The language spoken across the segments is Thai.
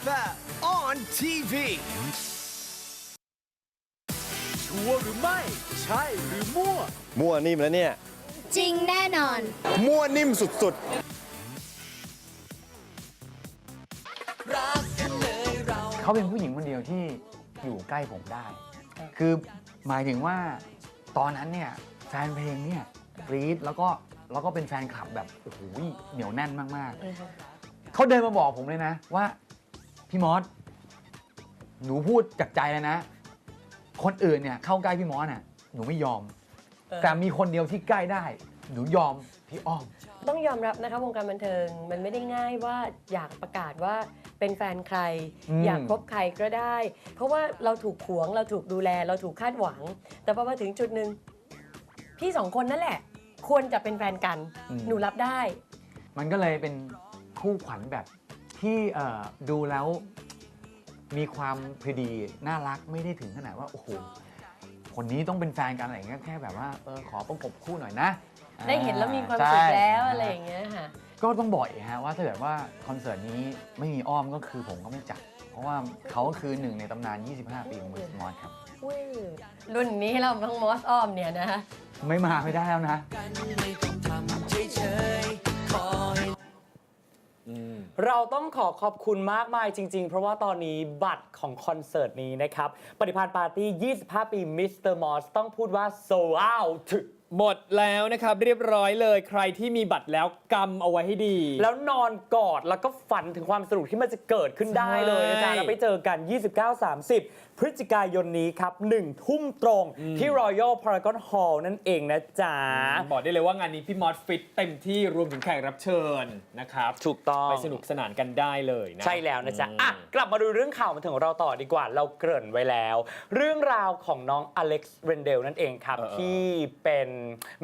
FM on TV ชัวร์หรือไม่ ใช่หรือมั่ว มั่วนิ่มแล้วเนี่ย จริงแน่นอน มั่วนิ่มสุดเขาเป็นผู้หญิงคนเดียวที่อยู่ใกล้ผมได้ คือหมายถึงว่าตอนนั้นเนี่ยแฟนเพลงเนี่ยกรี๊ดแล้วก็แล้วก็เป็นแฟนคลับแบบโอ้โหเหนียวแน่นมากๆเขาเดินมาบอกผมเลยนะว่า พี่มอสหนูพูดจากใจเลยนะ คนอื่นเนี่ยเข้าใกล้พี่มอสน่ะหนูไม่ยอม แต่มีคนเดียวที่ใกล้ได้ หนูยอมพี่อ้อม ต้องยอมรับนะคะวงการบันเทิงมันไม่ได้ง่ายว่าอยากประกาศว่าเป็นแฟนใคร อืม อยากคบใครก็ได้ เพราะว่าเราถูกขวงเราถูกดูแลเราถูกคาดหวัง แต่พอมาถึงจุดหนึ่งพี่สองคนนั่นแหละ ควรจะเป็นแฟนกันหนูรับได้ มันก็เลยเป็นคู่ขวัญแบบ ที่เอ่อดูแล้วมีความพอดีน่ารักไม่ได้ถึงขนาดว่าโอ้โหคนนี้ต้องเป็นแฟนกันอะไรอย่างเงี้ยแค่แบบว่าเออขอประกบคู่หน่อยนะได้เห็นแล้วมีความใช่สุขแล้วอะไรอย่างเงี้ยค่ะ ก็ต้องบอกอีกฮะว่าถ้าเกิดว่าคอนเสิร์ตนี้ไม่มีอ้อมก็คือผมก็ไม่จัด เพราะว่าเขาก็คือหนึ่งในตำนาน 25 ปีของมือสมอสครับ อุ้ยรุ่นนี้เราทั้งมอสอ้อมเนี่ยนะ ไม่มาไม่ได้แล้วนะเเราต้องขอขอบคุณมากมายจริง ๆ เพราะว่าตอนนี้บัตรของคอนเสิร์ตนี้นะครับ ปฏิพันธ์ปาร์ตี้ 25 ปีมิสเตอร์มอสต้องพูดว่า so out หมดแล้วนะครับเรียบร้อยเลยใครที่มีบัตรแล้วกำเอาไว้ให้ดี แล้วนอนกอดแล้วก็ฝันถึงความสนุกที่มันจะเกิดขึ้นได้เลยนะจ๊ะใช่แล้วไปเจอกัน 29-30 พฤศจิกายนนี้ครับ1ทุ่มตรงที่ Royal Paragon Hall นั่นเองนะจ๊ะ บอกได้เลยว่างานนี้พี่มอสฟิตเต็มที่รวมถึงแขกรับเชิญนะครับ ถูกต้อง ไปสนุกสนานกันได้เลยนะ ใช่แล้วนะจ๊ะอืมอะกลับมาดูเรื่องข่าวมาถึงเราต่อดีกว่าเราเกริ่นไว้แล้ว เรื่องราวของน้องอเล็กซ์เรนเดลนั่นเองครับที่เป็น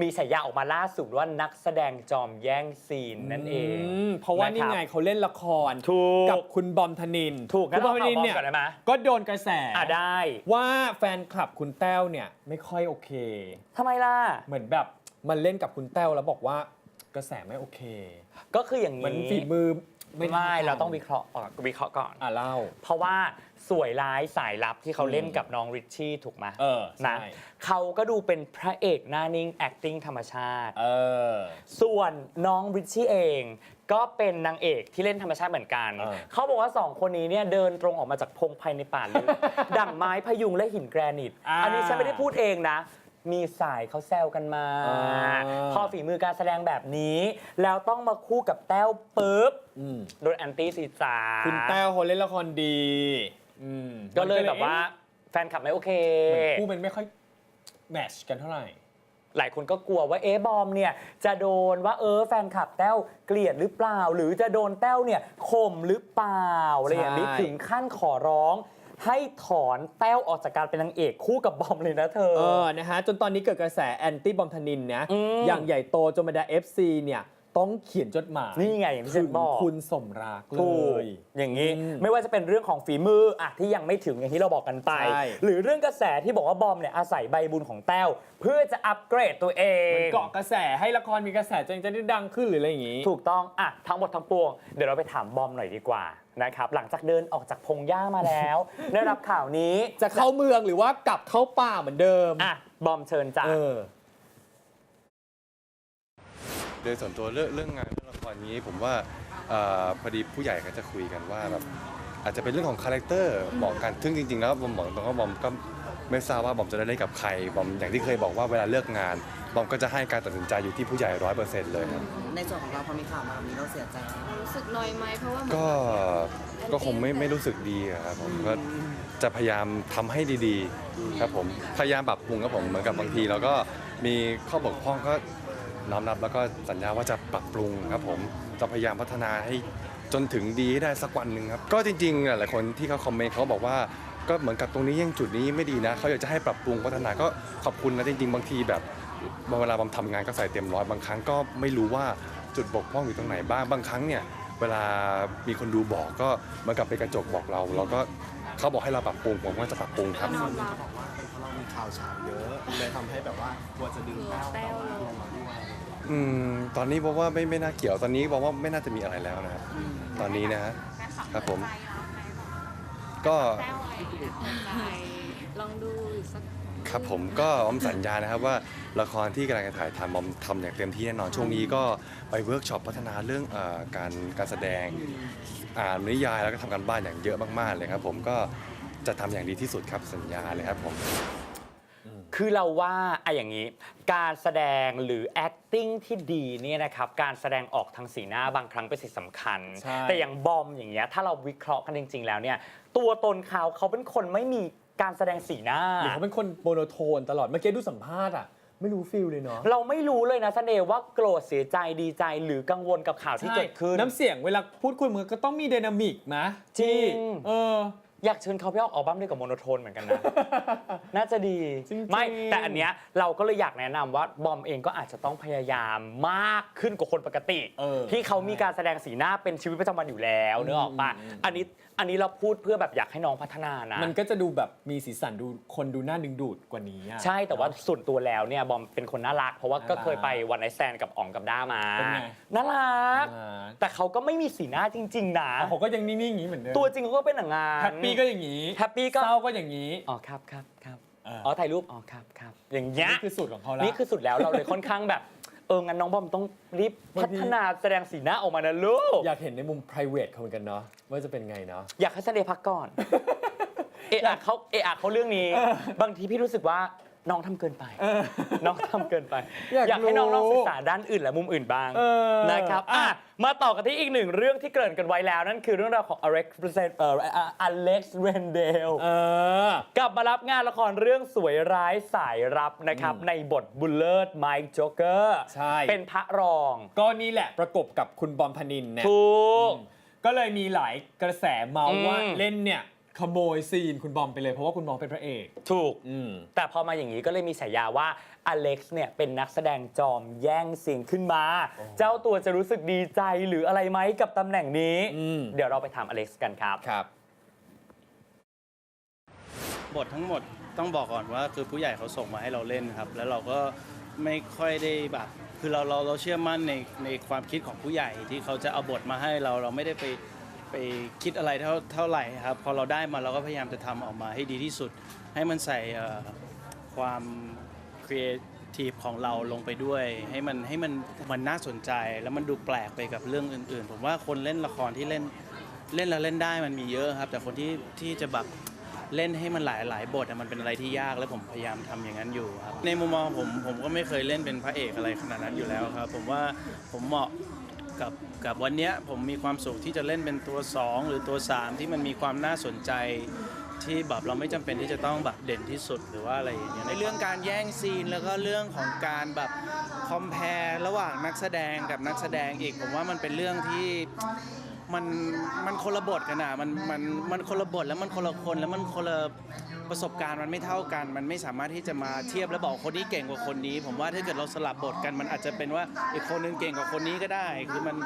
มีฉายาออกมาล่าสุดว่านักแสดงจอมแย่งซีนนั่นเองมเพราะว่านี่คบไงเขาเล่นละครถูกกับคุณบอมธนินถูกงั้คุนณบอมธนินเอาข่าวเนี่ยบอมก่อนได้ไหม ก็โดนกระแสอะได้ว่าแฟนคลับคุณแต้วเนี่ยไม่ค่อยโอเค ทำไมล่ะ เหมือนแบบมันเล่นกับคุณแต้วแล้วบอกว่ากระแสไม่โอเคก็คืออย่างเหมือนนี้ฝีมือไม่ไม่ไม่ท่เราต้องวิเคราะห์ก่อนวิเคราะห์ก่อน อะเล่า เพราะว่า สวยร้ายสายลับที่เขาเล่นกับน้องริชชี่ถูกไหมเออใช่ นะเขาก็ดูเป็นพระเอกหน้านิ่ง acting ธรรมชาติ เออ ส่วนน้องริชชี่เองก็เป็นนางเอกที่เล่นธรรมชาติเหมือนกัน เออ เขาบอกว่าสองคนนี้เนี่ยเดินตรงออกมาจากพงไพในป่าลึก ดั่งไม้พยุงและหินแกรนิต อ่าอันนี้ฉันไม่ได้พูดเองนะ มีสายเขาแซวกันมา อ่า พอฝีมือการแสดงแบบนี้ แล้วต้องมาคู่กับแต้วปุ๊บอืมโดนแอนตี้สีจาคุณแต้วเขาเล่นละครดี อืมก็เลยมันแบบว่าแฟนคลับไม่โอเคเหมือนคู่มันไม่ค่อยแมทชกันเท่าไหร่ หลายคนก็กลัวว่าเอ๊ะบอมเนี่ยจะโดนว่าเออแฟนคลับแต้วเกลียดหรือเปล่า หรือจะโดนแต้วเนี่ยข่มหรือเปล่าอะไรอย่างนี้ใช่ ถึงขั้นขอร้อง ให้ถอนแต้วออกจากการเป็นนางเอกคู่กับบอมเลยนะเธอ เออ นะฮะ จนตอนนี้เกิดกระแสแอนตี้บอมธนินนะ อืมอย่างใหญ่โตจนบรรดา FC เนี่ย ต้องเขียนจดหมายนี่ไงอย่างที่ถึฉังนบอกคุณสมรักเลถูกย อย่างนี้อืมไม่ว่าจะเป็นเรื่องของฝีมืออะที่ยังไม่ถึงอย่างที่เราบอกกันไป ใช่ หรือเรื่องกระแสที่บอกว่าบอมเนี่ยอาศัยใบบุญของแต้ว เพื่อจะอัปเกรดตัวเองมันเกาะกระแสให้ละครมีกระแสจนจะได้ดังขึ้นหรืออะไรอย่างงี้ถูกต้องอะทั้งหมดทั้งปวง เดี๋ยวเราไปถามบอมหน่อยดีกว่านะครับหลังจากเดินออกจากพงหญ้ามาแล้ว ได้รับข่าวนี้จะเข้าเมืองหรือว่ากลับเข้าป่าเหมือนเดิมอะบอมเชิญจ้ะเออๆ โดยส่วนตัวเรื่องเรื่องงานเรื่องละครนี้ผมว่าเอ่อพอดีผู้ใหญ่ก็จะคุยกันว่าแบบอาจจะเป็นเรื่องของคาแรคเตอร์บอกกันซึ่งจริงๆแล้วบอมบอกตรงว่าบอมก็ไม่ทราบว่าบอมจะได้เล่นกับใครบอมอย่างที่เคยบอกว่าเวลาเลือกงานบอมก็จะให้การตัดสินใจอยู่ที่ผู้ใหญ่ร้อยเปอร์เซ็นต์เลยครับ ในส่วนของเราพอมีข่าวมาแบบนี้เราเสียใจไหมรู้สึกน้อยไหมเพราะว่าก็ก็คงไม่ไม่รู้สึกดีอะครับผมก็จะพยายามทำให้ดีๆ ครับผมพยายามปรับปรุงครับผมเหมือนกับบางทีเราก็มีข้อบกพร่องก็ น้อมรับแล้วก็สัญญาว่าจะปรับปรุงครับผมจะพยายามพัฒนาให้จนถึงดีให้ได้สักวันหนึ่งครับก็จริงๆหลายๆคนที่เขาคอมเมนต์เขาบอกว่าก็เหมือนกับตรงนี้ยังจุดนี้ไม่ดีนะเขาอยากจะให้ปรับปรุงพัฒนาก็ขอบคุณนะจริง ๆ บางทีแบบเวลาบำทำงานก็ใส่เต็มร้อยบางครั้งก็ไม่รู้ว่าจุดบกพร่องอยู่ตรงไหนบ้างบางครั้งเนี่ยเวลามีคนดูบอกก็เหมือนกับเป็นกระจกบอกเรา เราก็เขาบอกให้เราปรับปรุงผมก็จะปรับปรุงครับเขาบอกว่าเป็นเพราะเรามีข่าวเช้าเยอะเลยทำให้แบบว่ากลัวจะดึงแต้วแต่ว่าลงมาด้วย อืมตอนนี้บอกว่าไม่ไม่น่าเกี่ยวตอนนี้บอกว่าไม่น่าจะมีอะไรแล้วนะครับ ตอนนี้นะฮะครับผมก็แต้วอะไรอย่างเงี้ยใจลองดูอีกสักครับผมก็ออมสัญญานะครับว่าละครที่กำลังจะถ่ายทำออมทำอย่างเต็มที่แน่นอน ช่วงนี้ก็ไปเวิร์กช็อปพัฒนาเรื่องเออการการแสดงอ่านนิยายแล้วก็ทำการบ้านอย่างเยอะมากๆเลยครับผมก็จะทำอย่างดีที่สุดครับสัญญาเลยครับผม คือเราว่าไอ้อย่างนี้ การแสดงหรือ acting ที่ดีเนี่ยนะครับการแสดงออกทางสีหน้าบางครั้งเป็นสิ่งสำคัญ ใช่ แต่อย่างบอมอย่างเงี้ยถ้าเราวิเคราะห์กันจริง ๆ แล้วเนี่ยตัวตนเขาเขาเป็นคนไม่มีการแสดงสีหน้า หรือเขาเป็นคนโมโนโทนตลอด เมื่อกี้ดูสัมภาษณ์อะ ไม่รู้ฟิลเลยเนาะเราไม่รู้เลยนะเสน่ห์ว่าโกรธเสียใจดีใจหรือกังวลกับข่าวที่เกิดขึ้น น้ำเสียงเวลาพูดคุยมันก็ต้องมีไดนามิกนะจริง ที่เออ อยากเชิญเขาไปออกอัลบั้มด้วยกับโมโนโทนเหมือนกันนะ น่าจะดี จริงๆ ไม่แต่อันเนี้ยเราก็เลยอยากแนะนำว่าบอมเองก็อาจจะต้องพยายามมากขึ้นกว่าคนปกติ เออที่เขามีการแสดงสีหน้าเป็นชีวิตประจำวันอยู่แล้วเนกออกปะอืมอันนี้ อันนี้เราพูดเพื่อแบบอยากให้น้องพัฒนานะ มันก็จะดูแบบมีสีสันดูคนดูน่าดึงดูดกว่านี้อะ ใช่แต่ว่าส่วนตัวแล้วเนี่ยบอมเป็นคนน่ารัก เพราะว่าก็น่ารักเคยไปวันไนแซนกับอ๋องกับด้ามาเป็นไง น่ารัก อ่าแต่เขาก็ไม่มีสีหน้าจริง ๆ นะอะเขาก็ยังนิ่งๆอย่างนี้เหมือนเดิมตัวจริงเขาก็เป็นอย่างงาน แฮปปี้ก็อย่างนี้แฮปปี้ก็ เศร้าก็อย่างนี้อ๋อครับครับครับเอออ๋อถ่ายรูปอ๋อครับครับอย่างเงี้ยนี่คือสูตรของเขาแล้วนี่คือสุดแล้วเราเลยค่อนข้างแบบ เอองั้นน้องบอมต้องรีบบางพัทีฒนาแสดงสีหน้าออกมานะลูก อยากเห็นในมุม private เขาเหมือนกันเนาะว่าจะเป็นไงเนาะ อยากให้เสดพักก่อน เอะอะเขาเอะอะเขาเรื่องนี้ บางทีพี่รู้สึกว่า น้องทำเกินไป น้องทำเกินไป อยากอยากให้น้องรู้ลองศึกษาด้านอื่นและมุมอื่นบ้างเออนะครับอะ มาต่อกันที่อีกหนึ่งเรื่องที่เกริ่นกันไว้แล้ว นั่นคือเรื่องราวของ Alex เอ่ออเล็กซ์เรนเดล เออ กลับมารับงานละครเรื่องสวยร้ายสายรับนะครับ ในบทบุลเลอร์ไมค์จ็อกเกอร์ใช่ เป็นพระรองก็นี่แหละประกบกับคุณบอมพนินเนี่ยถูก ก็เลยมีหลายกระแสเมาอืส์มว่าเล่นเนี่ย ขโมยซีนคุณบอมไปเลยเพราะว่าคุณบอมเป็นพระเอก ถูก อืม แต่พอมาอย่างนี้ก็เลยมีฉายาว่าอเล็กซ์เนี่ยเป็นนักแสดงจอมแย่งซีนขึ้นมา เจ้าตัวจะรู้สึกดีใจหรืออะไรไหมกับตำแหน่งนี้ อืม เดี๋ยวเราไปถามอเล็กซ์กันครับ ครับ บททั้งหมดต้องบอกก่อนว่าคือผู้ใหญ่เขาส่งมาให้เราเล่นครับ แล้วเราก็ไม่ค่อยได้แบบคือเราเราเราเชื่อมั่นในในความคิดของผู้ใหญ่ที่เขาจะเอาบทมาให้เราเราไม่ได้ไป ไปคิดอะไรเท่าเท่าไหร่ครับพอเราได้มาเราก็พยายามจะทำออกมาให้ดีที่สุด ให้มันใส่เอ่อความครีเอทีฟของเราลงไปด้วย ให้มันให้มันมันน่าสนใจแล้วมันดูแปลกไปกับเรื่องอื่น ๆ ผมว่าคนเล่นละครที่เล่นเล่นแล้วเล่นได้มันมีเยอะครับ แต่คนที่ที่จะแบบเล่นให้มันหลายหลายบทอะมันเป็นอะไรที่ยากและผมพยายามทำอย่างนั้นอยู่ครับในมุมมองผมผมก็ไม่เคยเล่นเป็นพระเอกอะไรขนาดนั้นอยู่แล้วครับ ผมว่าผมเหมาะ กับกับวันนี้ผมมีความสุขที่จะเล่นเป็นตัว 2 หรือตัว 3 ที่มันมีความน่าสนใจที่แบบเราไม่จำเป็นที่จะต้องแบบเด่นที่สุดหรือว่าอะไรอย่างเงี้ยในเรื่องการแย่งซีนแล้วก็เรื่องของการแบบคอมเพลระหว่างนักแสดงกับนักแสดงอีกผมว่ามันเป็นเรื่องที่ มันมันคนละบทกันอะมันมันมันคนละบทแล้วมันคนละคนแล้วมันคนละประสบการณ์มันไม่เท่ากัน มันไม่สามารถที่จะมาเทียบแล้วบอกคนนี้เก่งกว่าคนนี้ ผมว่าถ้าเกิดเราสลับบทกัน มันอาจจะเป็นว่าอีกคนนึงเก่งกว่าคนนี้ก็ได้ คือมัน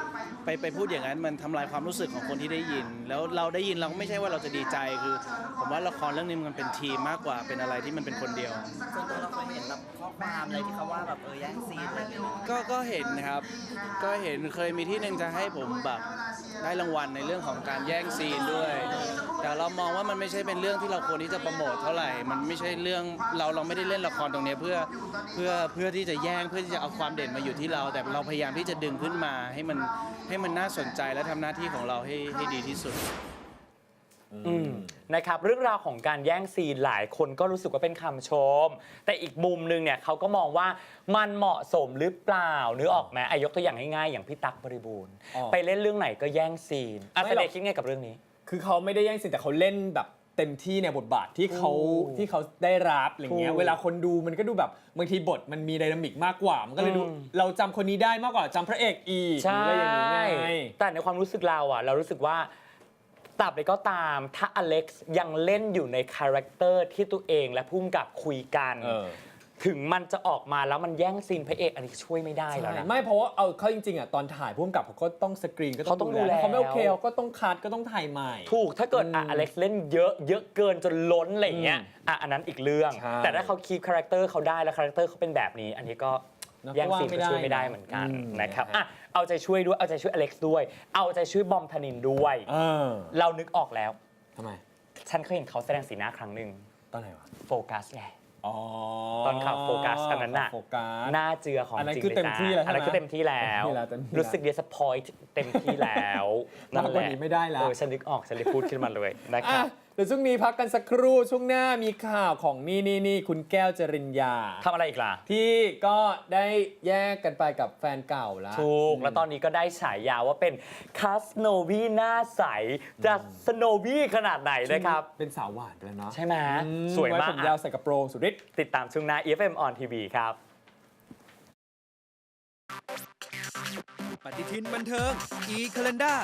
ไปไปพูดอย่างนั้นมันทำลายความรู้สึกของคนที่ได้ยิน แล้วเราได้ยินเราก็ไม่ใช่ว่าเราจะดีใจคือ ผมว่าละครเรื่องนี้มันเป็นทีมมากกว่าเป็นอะไรที่มันเป็นคนเดียวส่วนตัวเราเคยเห็น ความอะไรที่เขาว่าแบบเออแย่งซีนอะไรอย่างเงี้ยก็ก็เห็นครับ ก็เห็นเคยมีที่หนึ่งจะให้ผมแบบได้รางวัลในเรื่องของการแย่งซีนด้วย แต่เรามองว่ามันไม่ใช่เป็นเรื่องที่เราควรที่จะโปรโมทเท่าไหร่ มันไม่ใช่เรื่องเราเราไม่ได้เล่นละครตรงเนี้ยเพื่อเพื่อเพื่อที่จะแย่งเพื่อที่จะเอาความเด่นมาอยู่ที่เรา แต่เราพยายามที่จะดึงขึ้นมาให้มันให้มันน่าสนใจและทำหน้าที่ของเราให้ให้ดีที่สุด อืมนะครับเรื่องราวของการแย่งซีนหลายคนก็รู้สึกว่าเป็นคำชม แต่อีกมุมหนึงเนี่ยเขาก็มองว่ามันเหมาะสมหรือเปล่านึกออกไหมอายกตัวอย่างง่ายๆอย่างพี่ตั๊กบริบูรณ์ อ๋อไปเล่นเรื่องไหนก็แย่งซีนอะไม่แสหรดอกงคิดไงกับเรื่องนี้ คือเขาไม่ได้แย่งซีนแต่เขาเล่นแบบเต็มที่ในบทบาทที่เขาถูกที่เขาได้รับอะไรเงี้ยถูกเวลาคนดูมันก็ดูแบบบางทีบทมันมีไดนามิกมากกว่า มันก็เลยดูอืม เราจำคนนี้ได้มากกว่าจำพระเอกอีกใช่ อะไรอย่างนี้ไง แต่ในความรู้สึกเราอะเรารู้สึกว่า ตราบใดก็ตามถ้าอเล็กซ์ยังเล่นอยู่ในคาแรคเตอร์ที่ตัวเองและพุ่มกับคุยกัน เออ ถึงมันจะออกมาแล้วมันแย่งซีนพระเอกอันนี้ช่วยไม่ได้แล้วนะ ไม่เพราะว่าเอาเข้าจริงๆอะตอนถ่ายพุ่มกับเขาก็ต้องสกรีนก็เขาต้องดูแล ถ้เขาไม่โอเคเขาก็ต้องคัดก็ต้องถ่ายใหม่ ถูกถ้าเกิดอะอืมอเล็กซ์เล่นเยอะเยอะเกินจนล้นอะไรอย่างเงี้ยอืมอะอันนั้นอีกเรื่อง ใช่ แต่ถ้าเขาคีบคาแรคเตอร์เขาได้แล้วคาแรคเตอร์เขาเป็นแบบนี้ อันนี้ก็เนอะ แย่งก็ว่าซีนไม่ก็ได้ช่วยไม่ได้เนอะเหมือนกันอืมนะครับนะฮะอะเอาใจช่วยด้วยเอาใจช่วยอเล็กซ์ด้วย เอาใจช่วยบอมธนินด้วย เออเรานึกออกแล้ว ทำไมแคฉันเคยเห็นเขาแสดงสีหน้าครั้งหนึ่งตอนไหนวะโฟกัสไง อ๋อตอนข่าวโฟกัสอันนั้นน่ะ โฟกัส หน้าเจือของอันนั้นจริงคือเลยเต็มจ้าที่แล้วใช่ไหมอันนั้นคือเต็มที่แล้ว เต็มที่แล้วเต็มที่แล้วรู้สึก disappoint เต็มที่แล้วมากกว่านี้ไม่ได้แล้ว เออฉันนึกออกฉันเลยพูดขึ้นมาเลยนะคอะรับ เดี๋ยวช่วงนี้พักกันสักครู่ช่วงหน้ามีข่าวของนี่นี่นี่คุณแก้วจริญญา ทำอะไรอีกล่ะ ที่ก็ได้แยกกันไปกับแฟนเก่าแล้ว ถูก แล้วตอนนี้ก็ได้ฉายาว่าเป็นคัสโนวีหน้าใส จะสโนวีขนาดไหนนะครับ เป็นสาวหวานไปแล้วเนาะใช่ไหมอืสวยมากไผมยาวใส่กระโปรงสุดฤทธิ์ ติดตามช่วงหน้า EFM on TV ครับ ปฏิทินบันเทิง e calendar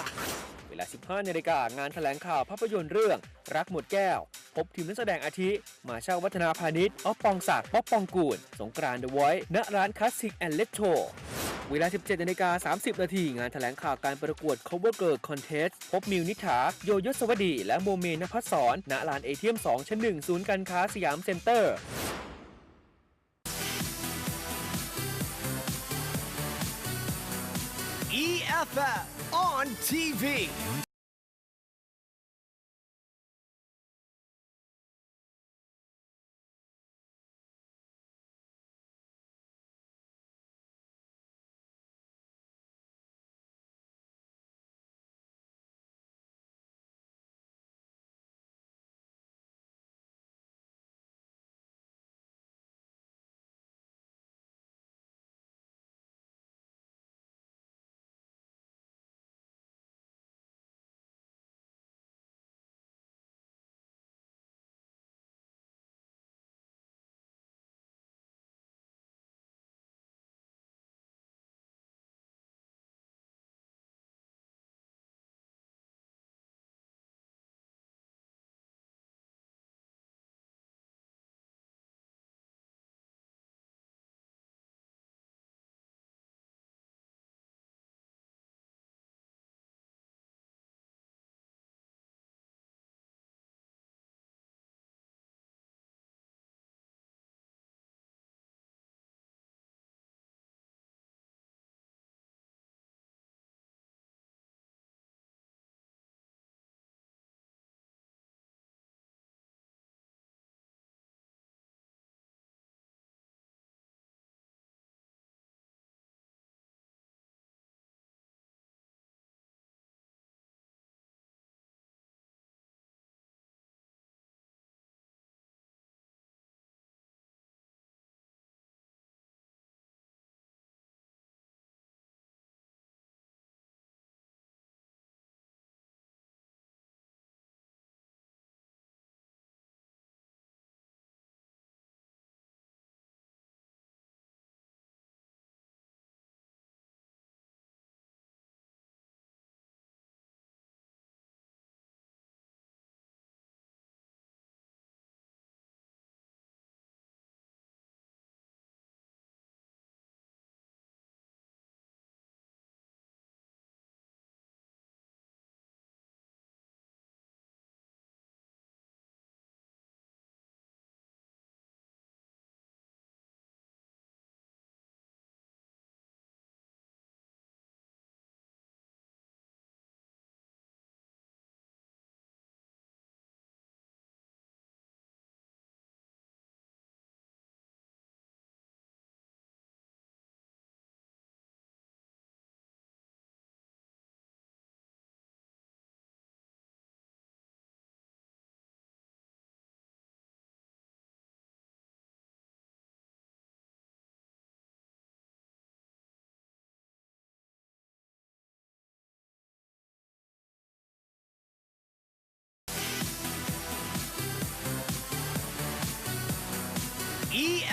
เวลา 15นาฬิกางานแถลงข่าวภาพยนตร์เรื่อง รักหมดแก้ว พบทีมนักแสดงอาทิ มาเช่าวัฒนาพาณิชย์ออฟปองศักดิ์ป๊อปปองกูล สงกรานต์เดอะไวท์ณร้านคลาสสิกแอนด์เลตโชเวลา 17นาฬิกา30 นาที งานแถลงข่าวการประกวด Cover Girl Contest พบมิวนิษฐาโยยศวดี และโมเมนภัสสรณลานเอเทียม 2 ชั้น 1 ศูนย์การค้าสยามเซ็นเตอร์ On TV.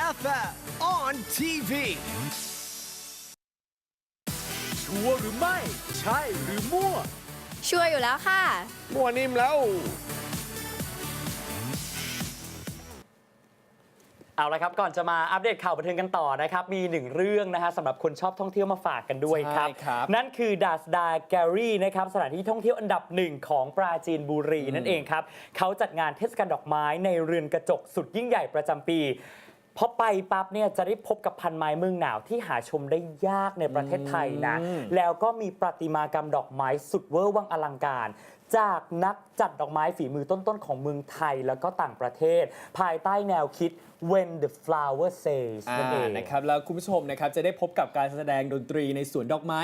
'EFF on TV ชัวร์หรือไม่ ใช่หรือมั่วช่วยอยู่แล้วค่ะ มั่วนิ่มแล้ว เอาละครับ ก่อนจะมาอัปเดตข่าวบันเทิงกันต่อนะครับ มีหนึ่งเรื่องนะฮะสำหรับคนชอบท่องเที่ยวมาฝากกันด้วยครับ ใช่ครับ นั่นคือดาสดาแกรี่นะครับสถานที่ท่องเที่ยวอันดับหนึ่งของปราจีนบุรีนั่นเองครับเขาจัดงานเทศกาลดอกไม้ในเรือนกระจกสุดยิ่งใหญ่ประจำปี พอไปปั๊บเนี่ยจะได้พบกับพันไม้เมืองหนาวที่หาชมได้ยากในประเทศไทยนะอืมแล้วก็มีประติมากรรมดอกไม้สุดเวอร์วังอลังการ จากนักจัดดอกไม้ฝีมือต้นๆ ของเมืองไทยแล้วก็ต่างประเทศ ภายใต้แนวคิด when the flower says นั่นเองนะครับแล้วคุณผู้ชมนะครับจะได้พบกับการแสดงดนตรีในสวนดอกไม้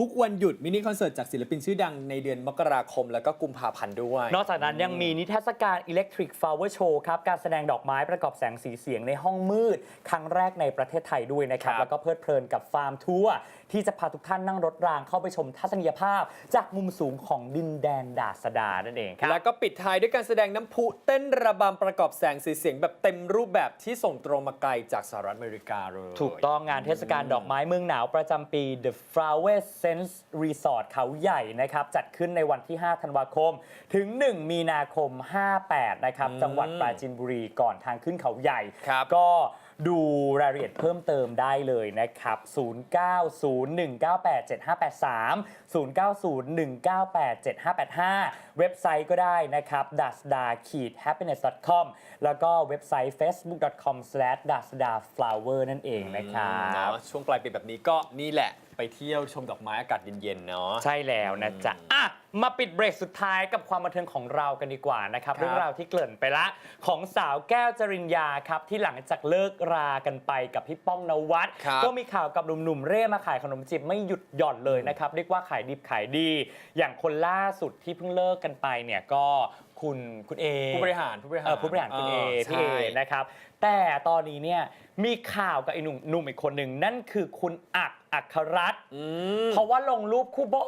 ทุกวันหยุดมินิคอนเสิร์ตจากศิลปินชื่อดังในเดือนมกราคม แล้วก็กุมภาพันธ์ด้วย นอกจากนั้นยังมีนิทรรศการ Electric Flower Show ครับ การแสดงดอกไม้ประกอบแสงสีเสียงในห้องมืด ครั้งแรกในประเทศไทยด้วยนะครับ ครับ แล้วก็เพลิดเพลินกับฟาร์มทัวร์ที่จะพาทุกท่านนั่งรถรางเข้าไปชมทัศนียภาพ จากมุมสูงของดินแดนดาษดานั่นเองครับ แล้วก็ปิดท้ายด้วยการแสดงน้ำพุเต้นระบำประกอบแสงสีเสียงแบบเต็มรูปแบบที่ส่งตรงมาไกลจากสหรัฐอเมริกาเลย ถูกต้องงานเทศกาลดอกไม้เมืองหนาวประจำปี The Flower Sense Resort เขาใหญ่นะครับ จัดขึ้นในวันที่ 5 ธันวาคม ถึง 1 มีนาคม 58 นะครับ จังหวัดปราจีนบุรีก่อนทางขึ้นเขาใหญ่ ครับ ก็ ดูรายละเอียดเพิ่มเติมได้เลยนะครับ 0901987583 0901987585 เว็บไซต์ก็ได้นะครับ d a s d a happiness com แล้วก็เว็บไซต์ facebook.com d a s d a flower นั่นเองนะครับ เนาะช่วงปลายปีแบบนี้ก็นี่แหละ ไปเที่ยวชมดอกไม้อากาศเย็นๆเนาะ ใช่แล้วนะจ๊ะอะมาปิดเบรกสุดท้ายกับความบันเทิงของเรากันดีกว่านะครับครับ เรื่องราวที่เกริ่นไปละของสาวแก้วจริญญาครับที่หลังจากเลิกรากันไปกับพี่ป้องนวัด ครับก็มีข่าวกับหนุ่มๆเร่มาขายขนมจีบไม่หยุดหย่อนเลยนะครับเรียกว่าขายดิบขายดี อย่างคนล่าสุดที่เพิ่งเลิกกันไปเนี่ยก็ คุณคุณเอผู้บริหารผู้บริหารเออผู้บริหารคุณเอเออพี่เอใช่ นะครับ แต่ตอนนี้เนี่ยมีข่าวกับไอ้หนุ่มหนุ่มอีกคนหนึ่งนั่นคือคุณอักอัครรัตน์อืมเพราะว่าลงรูปคู่บ่อ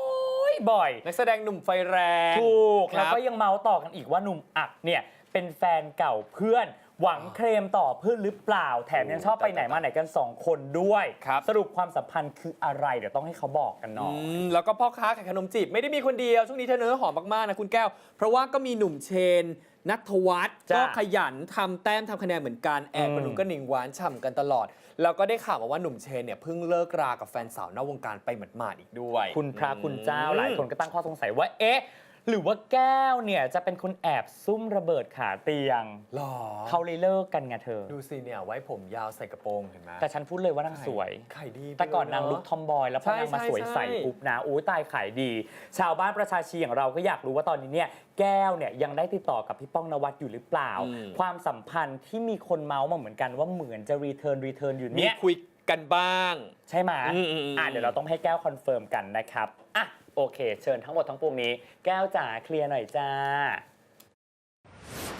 ยบ่อยนักแสดงหนุ่มไฟแรงถูกครับแล้วก็ยังเมาส์ต่อกันอีกว่าหนุ่มอักเนี่ยเป็นแฟนเก่าเพื่อน หวังเคลมต่อเพื่อนหรือเปล่า แถมยังชอบไปไหนมาไหนกัน 2 คนด้วย ครับ สรุปความสัมพันธ์คืออะไรเดี๋ยวต้องให้เขาบอกกันหน่อยอืมแล้วก็พ่อค้าขายขนมจีบไม่ได้มีคนเดียว ช่วงนี้เธอเนื้อหอมมาก ๆ นะคุณแก้ว เพราะว่าก็มีหนุ่มเชน นัทวัฒน์จ้ะก็ขยันทำแต้มทำคะแนนเหมือนกัน แอบอืมกระนุงกระหนิงหวานฉ่ำกันตลอด แล้วก็ได้ข่าวมาว่าหนุ่มเชนเนี่ยเพิ่งเลิกรากับแฟนสาวนอกวงการไปหมาดๆอีกด้วย คุณพระคุณเจ้าอืมหลายคนก็ตั้งข้อสงสัยว่า เอ๊ะ หรือว่าแก้วเนี่ยจะเป็นคนแอบซุ่มระเบิดขาเตียง หรอเขาเลยเลิกกันไงเธอ ดูสิเนี่ยไว้ผมยาวใส่กระโปรงเห็นไหมแต่ฉันพูดเลยว่านางสวยขายดีไปแต่ก่อนนางเะ ลุกทอมบอย แล้วพอนางมาใช่สวยใช่ใสปุ๊บนะโอ้ยตายขายดี ชาวบ้านประชาชีอย่างเราก็อยากรู้ว่าตอนนี้เนี่ยแก้วเนี่ยยังได้ติดต่อกับพี่ป้องนวัดอยู่หรือเปล่า อืม ความสัมพันธ์ที่มีคนเมาส์มาเหมือนกันว่าเหมือนจะรีเทิร์นรีเทิร์นอยู่มีเนี่ย คุยกันบ้าง ใช่ไหมอืมอืมอืม อะเดี๋ยวเราต้องให้แก้วคอนเฟิร์มกันนะครับ อะ โอเค เชิญทั้งหมดทั้งปวงนี้ แก้วจ๋าเคลียร์หน่อยจ้า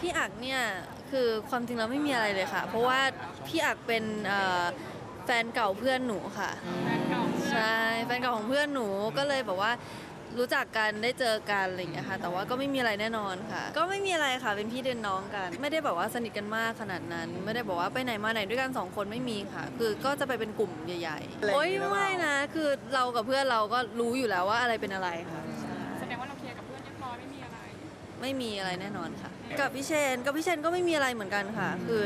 พี่อักเนี่ยคือความจริงแล้วไม่มีอะไรเลยค่ะ เพราะว่าพี่อักเป็นเอ่อแฟนเก่าเพื่อนหนูค่ะ ใช่แฟนเก่าของเพื่อนหนูก็เลยแบบว่า รู้จักกันได้เจอกันอะไรอย่างเงี้ยค่ะ แต่ว่าก็ไม่มีอะไรแน่นอนค่ะ ก็ไม่มีอะไรค่ะ เป็นพี่เดินน้องกัน ไม่ได้แบบว่าสนิทกันมากขนาดนั้น ไม่ได้บอกว่าไปไหนมาไหนด้วยกันสองคนไม่มีค่ะ คือก็จะไปเป็นกลุ่มใหญ่ๆ โอ๊ยไม่นะ คือเรากับเพื่อนเราก็รู้อยู่แล้วว่าอะไรเป็นอะไรค่ะ แสดงว่าเราเคลียร์กับเพื่อนเรียบร้อยไม่มีอะไร ไม่มีอะไรแน่นอนค่ะ กับพี่เชนกับพี่เชนก็ไม่มีอะไรเหมือนกันค่ะ คือ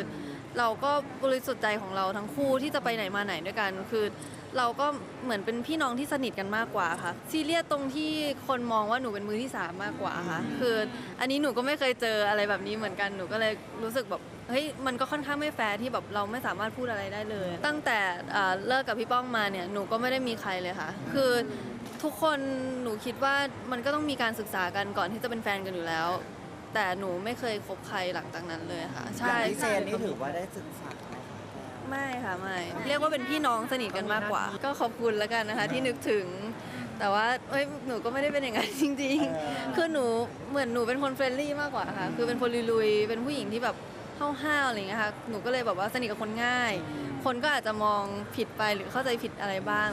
เราก็บริสุทธิ์ใจของเราทั้งคู่ที่จะไปไหนมาไหนด้วยกัน คือ เราก็เหมือนเป็นพี่น้องที่สนิทกันมากกว่าค่ะ ซีเรียสตรงที่คนมองว่าหนูเป็นมือที่สามมากกว่าค่ะ คืออันนี้หนูก็ไม่เคยเจออะไรแบบนี้เหมือนกันหนูก็เลยรู้สึกแบบเฮ้ยมันก็ค่อนข้างไม่แฟร์ที่แบบเราไม่สามารถพูดอะไรได้เลย ตั้งแต่เอ่อเลิกกับพี่ป้องมาเนี่ยหนูก็ไม่ได้มีใครเลยค่ะ คือทุกคนหนูคิดว่ามันก็ต้องมีการศึกษากันก่อนที่จะเป็นแฟนกันอยู่แล้ว แต่หนูไม่เคยคบใครหลังจากนั้นเลยค่ะอใช่ย่างพี่เจนนี่ถือว่าได้ศึกษา ไหมคะไม่ค่ะไม่เรียกว่าเป็นพี่น้องสนิทกันมากกว่า ก็ขอบคุณแล้วกันนะคะ ที่นึกถึง แต่ว่าเอ้ยหนูก็ไม่ได้เป็นอย่างนั้นจริง ๆ คือหนูเหมือนหนูเป็นคนเฟรนลี่มากกว่าค่ะคือเป็นคนลุยๆเป็นผู้หญิงที่แบบห้าวๆอะไรอย่างเงี้ยค่ะหนูก็เลยแบบว่าสนิทกับคนง่าย คนก็อาจจะมองผิดไปหรือเข้าใจผิดอะไรบ้าง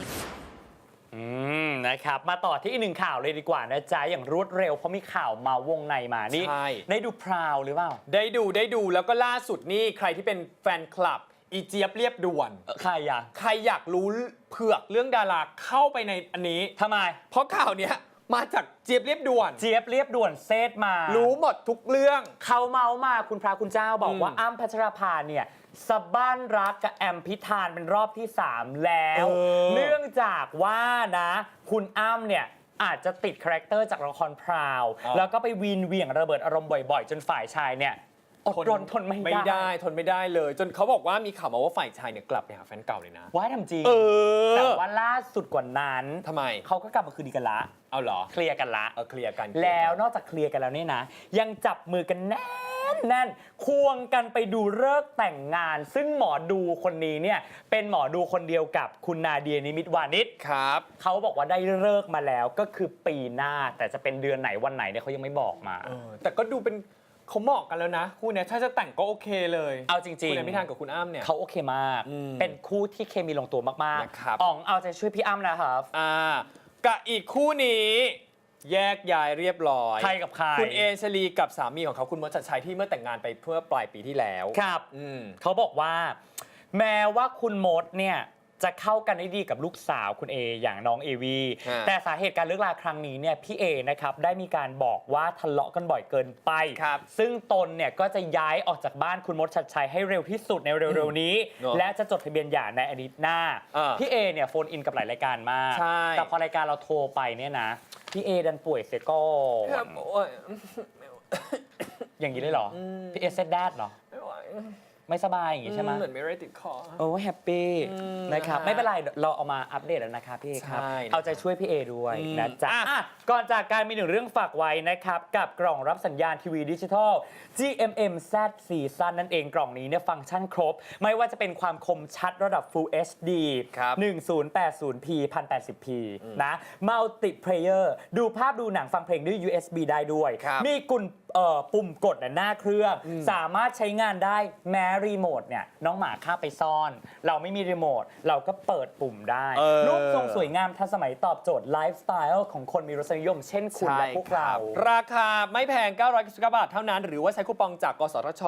อืมนะครับมาต่อที่อีกหนึ่งข่าวเลยดีกว่านะจ๊ะอย่างรวดเร็วเพราะมีข่าวมาวงในมานี่ใช่ ได้ดูพราวหรือเปล่า ได้ดูได้ดูแล้วก็ล่าสุดนี่ใครที่เป็นแฟนคลับ อีเจี๊ยบเรียบด่วนเอ่อใครอะใครอยากรู้เผือกเรื่องดาราเข้าไปในอันนี้ ทำไม เพราะข่าวเนี้ยมาจากเจี๊ยบเรียบด่วน เจี๊ยบเรียบด่วนเซตมา รู้หมดทุกเรื่อง เขาเมาส์มาคุณพระคุณเจ้าบอกอืมว่าอ้ำพัชราภาเนี่ยสะบ้านรักกับแอมพิธานเป็นรอบที่ 3 แล้ว เออ เนื่องจากว่านะ คุณอ้ำเนี่ยอาจจะติดคาแรคเตอร์จากละครพราว แล้วก็ไปวีนเหวี่ยงระเบิดอารมณ์บ่อยๆ จนฝ่ายชายเนี่ย อดรนทนไม่ได้ไม่ได้ ทนไม่ได้เลย จนเขาบอกว่ามีข่าวมาว่าฝ่ายชายเนี่ยกลับไปหาแฟนเก่าเลยนะ ว่าทำจริง เออแต่ว่าล่าสุดกว่านั้นทำไม เขาก็กลับมาคืนดีกันละ เอาเหรอ เคลียร์กันละ เออเคลียร์กันแล้วนอกจากเคลียร์กันแล้วเนี่ยนะ ยังจับมือกันแน่นแน่นควงกันไปดูเลิกษ์แต่งงาน ซึ่งหมอดูคนนี้เนี่ยเป็นหมอดูคนเดียวกับคุณนาเดียนิมิตวานิชครับ เขาบอกว่าได้เลิกษ์มาแล้วก็คือปีหน้าแต่จะเป็นเดือนไหนวันไหนเนี่ยเขายังไม่บอกมา เออแต่ก็ดูเป็น เขาเหมาะกันแล้วนะ คู่เนี้ยถ้าจะแต่งก็โอเคเลยเอาจริงคุณอภิธานกับคุณอ้ำเนี่ย เขาโอเคมาก อืมเป็นคู่ที่เคมีลงตัวมากนะครับ ๆอ๋องเอาใจช่วยพี่อ้ำนะครับ อ่ากับอีกคู่นี้ แยกย้ายเรียบร้อยใครกับใคร คุณเอชลีกับสามีของเขาคุณมดชัดชัยที่เมื่อแต่งงานไปเพื่อปลายปีที่แล้วครับ อืม เขาบอกว่า แม้ว่าคุณมดเนี่ย จะเข้ากันได้ดีกับลูกสาวคุณเออย่างน้องเอวีฮะแต่สาเหตุการเลิกลาครั้งนี้เนี่ยพี่เอนะครับได้มีการบอกว่าทะเลาะกันบ่อยเกินไป ครับซึ่งตนเนี่ยก็จะย้ายออกจากบ้านคุณมดชัดชัยให้เร็วที่สุดในเร็วๆนี้ เนอะและจะจดทะเบียนหย่าในอาทิตย์หน้าอ่าพี่เอเนี่ยโฟนอินกับหลายรายการมาก ใช่ แต่พอรายการเราโทรไปเนี่ยนะพี่เอดันป่วยเสียก่อนครับโอ้ยอย่างนี้เลยเหรออพี่เอเซดแดดเหรอ ไม่ไหว ไม่สบายอย่างงี้ใช่ไหมเหมือนไม่ได้ติดคอ โอ้แฮปปี้อืมนะครับนะฮะไม่เป็นไรเดี๋ยวเราเอามาอัปเดตแล้วนะครับพี่เอครับ ใช่เอาใจช่วยพี่เอด้วยอืมนะจ๊ะอะอะก่อนจากการมีหนึ่งเรื่องฝากไว้นะครับ กับกล่องรับสัญญาณทีวีดิจิทัล GMM Z Season นั่นเองกล่องนี้เนี่ยฟังก์ชันครบ ไม่ว่าจะเป็นความคมชัดระดับ Full HD ครับ 1080p 1080p นะ Multiplayer ดูภาพดูหนังฟังเพลงด้วย USB ได้ด้วย ครับ มีกุญเอ่อปุ่มกดน่ะหน้าเครื่อง สามารถใช้งานได้แม้รีโมทเนี่ยน้องหมาข้าไปซ่อน เราไม่มีรีโมทเราก็เปิดปุ่มได้เออ รูปทรงสวยงามทันสมัยตอบโจทย์ไลฟ์สไตล์ของคนมีรสนิยม เช่นคุณและพวกเรา ราคาไม่แพง 999 บาทเท่านั้น หรือว่าใช้คูปองจาก กสทช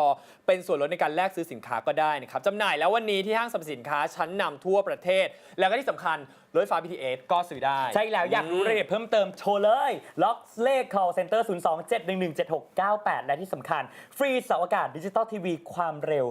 เป็นส่วนลดในการแลกซื้อสินค้าก็ได้นะครับจำหน่ายแล้ววันนี้ที่ห้างสรรพสินค้าชั้นนำทั่วประเทศ แล้วก็ที่สำคัญรถไฟฟ้า BTS ก็ซื้อได้ ใช่แล้วอยากรู้รายละเอียดเพิ่มเติมโทรเลย ล็อกเลข call center 027117698 และที่สำคัญ ฟรีเสาอากาศดิจิตอลทีวีความเร็ว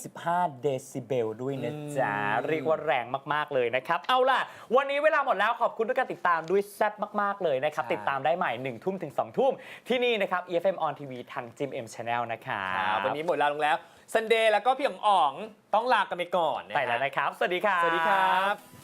25 เดซิเบลด้วยนะจ๊ะ เรียกว่าแรงมาก ๆ เลยนะครับ เอาล่ะ วันนี้เวลาหมดแล้วขอบคุณทุกการติดตามด้วยแซ่บมาก ๆ เลยนะครับใช่ติดตามได้ใหม่ 1 ทุ่มถึง 2 ทุ่ม ที่นี่นะครับ EFM on TV ทาง Jim M Channel นะครัครับบวันนี้หมดเวลาลงแล้วซันเดย์แล้วก็พี่อ๋องอ๋องต้องลากันไปก่อนนะไปแล้วนะครับ สวัสดีครับ สวัสดีครับ